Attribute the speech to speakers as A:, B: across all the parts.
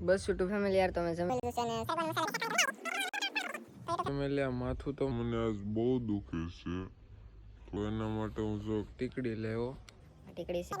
A: બસ YouTube family યાર તમે જમી.
B: ફેમિલી આ માથું તો મને આજ બહુ દુખે છે. તો એના માટે હું જો ટીકડી લેવો
A: ટીકડી છે.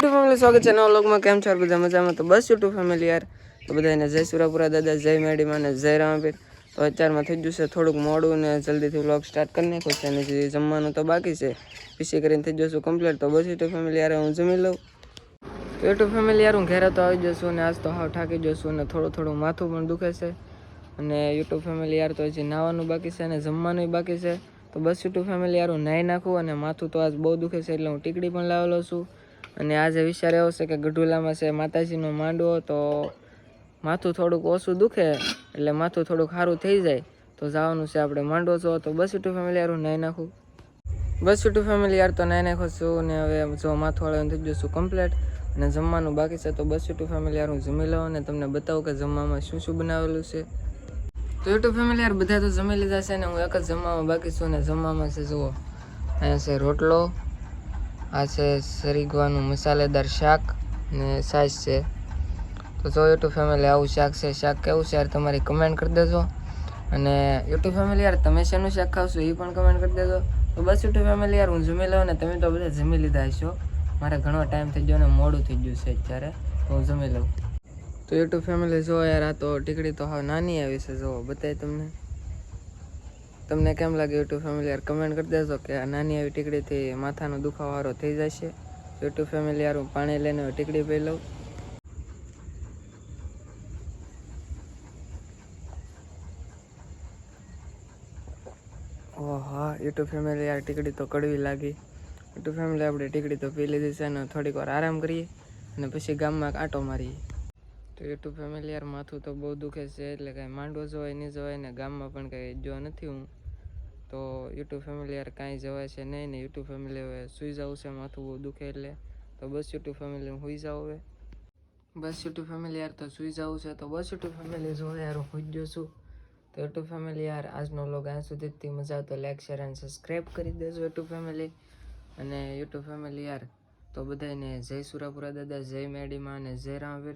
A: ફેમિલી સ્વાગત છે નવા લોકમાં કેમ છો? બધા મજામાં? તો બસ યુટ્યુબ ફેમિલી યાર. તો બધાને જય સુરાપુરા દાદા જય મેડીમાં અને જય રામપીર તો અત્યારમાં થઈ જશે થોડુંક મોડું ને જલ્દીથી વ્લોગ સ્ટાર્ટ કરી નાખ્યો છે. અને જે જમવાનું તો બાકી છે. પીસી કરીને થઈ જશું કમ્પ્લીટ તો બસ યુટ્યુબ ફેમિલી યાર હું જમી લઉં. તો યુટ્યુબ ફેમિલી યાર હું ઘેરે તો આવી જશું અને આજ તો હાવ થાકી જશું અને થોડું થોડું માથું પણ દુખે છે. અને યુટ્યુબ ફેમિલી યાર તો હજી નાવાનું બાકી છે અને જમવાનું બાકી છે. તો બસ યુટ્યુબ ફેમિલી યાર હું નાહી નાખું અને માથું તો આજ બહુ દુખે છે એટલે હું ટીકડી પણ લાવેલો છું. અને આજે વિચાર એવો છે કે ગઢુલામાં છે માતાજીનો માંડવો, તો માથું થોડુંક ઓછું દુખે એટલે માથું થોડુંક સારું થઈ જાય, તો જવાનું છે આપણે માંડો છો, તો બસ યુટ્યુબ ફેમિલી હું નાઈ નાખું. બસ યુટ્યુબ ફેમિલી યાર તો નાઈ નાખો છું ને હવે જો માથું વાળવાનું થઈ જશું કમ્પ્લીટ અને જમવાનું બાકી છે, તો બસ યુટ્યુબ ફેમિલી યાર હું જમી લઉં અને તમને બતાવું કે જમવામાં શું શું બનાવેલું છે. તો યુટ્યુબ ફેમિલી યાર બધા તો જમી લીધા છે ને હું એક જ જમવામાં બાકી છું ને જમવામાં છે જુઓ, અહીંયા છે રોટલો, આ છે સરીગવાનું મસાલેદાર શાક ને સાઈઝ છે તો જો યુટ્યુબ ફેમિલી આવું શાક છે, શાક કેવું છે, યાર તમારી કમેન્ટ કરી દેજો. અને યુટ્યુબ ફેમિલી યાર, તમે શેનું શાક ખાવશો એ પણ કમેન્ટ કરી દેજો. તો બસ યુટ્યુબ ફેમિલી યાર, હું જમી લઉં ને તમે તો બધા જમી લીધા હશો. મારે ઘણો ટાઈમ થઈ ગયો ને મોડું થઈ ગયું છે અત્યારે, તો હું જમી લઉં. તો યુટ્યુબ ફેમિલી જો યાર, આ તો ટીકડી તો હવે નાની આવી છે, જો બતાય તમને. તમને કેમ લાગે યુટ્યુબ ફેમિલી યાર કમેન્ટ કરી દેજો કે આ નાની આવી ટીકડીથી માથાનો દુખાવારો થઈ જશે. યુટ્યુબ ફેમિલી યાર, હું પાણી લઈને ટીકડી પી લઉં. ઓહ, યુટ્યુબ ફેમિલી યાર ટીકડી તો કડવી લાગી. યુટ્યુબ ફેમિલી આપણે ટીકડી તો પી લીધી છે અને થોડીક વાર આરામ કરીએ અને પછી ગામમાં આંટો મારીએ. તો યુટ્યુબ ફેમિલી યાર માથું તો બહુ દુખે છે, એટલે કાંઈ માંડવો જવાય, નહીં જવાય ને ગામમાં પણ કાંઈ જો નથી હું. તો યુટ્યુબ ફેમિલી યાર કાંઈ જવાય છે નહીં ને યુટ્યુબ ફેમિલી હવે સૂઈ જવું છે, માથું બહુ દુખે એટલે. તો બસ યુટ્યુબ ફેમિલી હું સુઈ જાઉં હવે. બસ યુટ્યુબ ફેમિલી યાર તો સૂઈ જવું છે, તો બસ યુટ્યુબ ફેમિલી જો યાર હું જ છું. તો યુટ્યુબ ફેમિલી યાર, આજનો લોગ આ સુધીથી મજા આવતો લાઈક શેર અને સબસ્ક્રાઈબ કરી દેજો યુટ્યુબ ફેમિલી. અને યુટ્યુબ ફેમિલી યાર, તો બધાને જય સુરાપુરા દાદા, જય મેડીમાં અને જય રામવીર.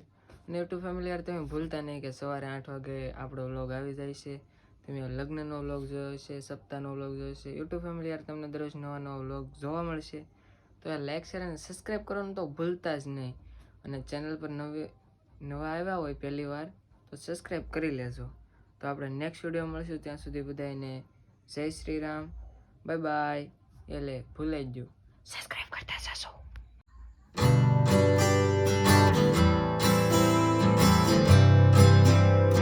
A: અને યુટ્યુબ ફેમિલી યાર, તમે ભૂલતા નહીં કે સવારે આઠ વાગે આપણો વ્લોગ આવી જાય છે. તમે લગ્નનો વ્લોગ જોયો છે સપ્તાહનો વ્લોગ જોયો છે યુટ્યુબ ફેમિલી યાર, તમને દરરોજ નવા નવા વ્લોગ જોવા મળશે. તો યાર લાઈક શેર અને સબસ્ક્રાઈબ કરવાનું તો ભૂલતા જ નહીં. અને ચેનલ પર નવી, નવા આવ્યા હોય પહેલી વાર, તો સબસ્ક્રાઈબ કરી લેજો. તો આપણે નેક્સ્ટ વીડિયો મળશું. ત્યાં સુધી બધાને જય શ્રી રામ. બાય બાય એટલે ભૂલાઈ ગયું. સબસ્ક્રાઈબ